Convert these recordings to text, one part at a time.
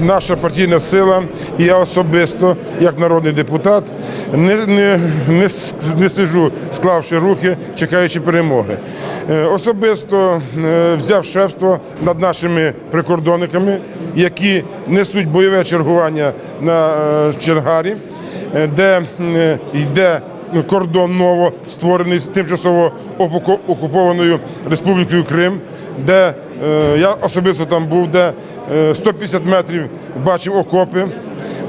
наша партійна сила, і я особисто, як народний депутат, не, не, не, не сиджу, склавши руки, чекаючи перемоги. Е, Особисто е, взяв шефство над нашими прикордонниками, які несуть бойове чергування на е, Чергарі, де йде кордон ново створений з тимчасово окупованою Республікою Крим, де е, я особисто там був, де е, 150 метрів бачив окопи.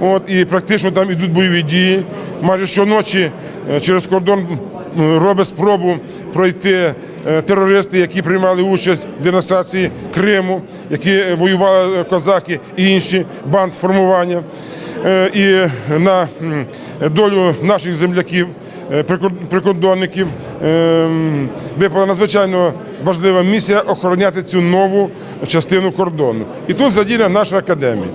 От, і практично там йдуть бойові дії. Майже щоночі е, через кордон робить спробу пройти е, терористи, які приймали участь в денонсації Криму, які воювали е, козаки і інші бандформування. Е, І на долю наших земляків, е, прикордонників е, випала надзвичайно важлива місія охороняти цю нову частину кордону. І тут задіяна наша академія.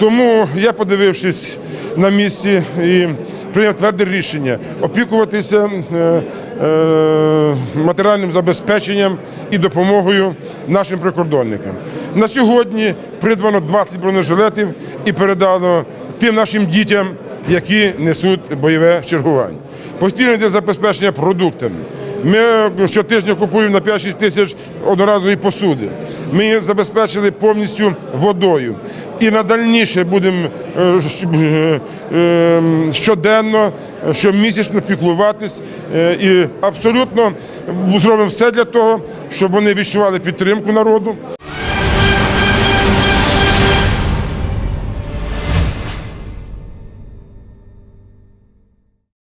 Тому я, подивившись на місці і прийняв тверде рішення опікуватися е, е, матеріальним забезпеченням і допомогою нашим прикордонникам. На сьогодні придбано 20 бронежилетів і передано тим нашим дітям, які несуть бойове чергування. Постійно йде забезпечення продуктами. Ми щотижня купуємо на 5-6 тисяч одноразової посуди. Ми забезпечили повністю водою. І надальніше будемо е, е, е, щоденно, е, щомісячно піклуватись е, і абсолютно зробимо все для того, щоб вони відчували підтримку народу,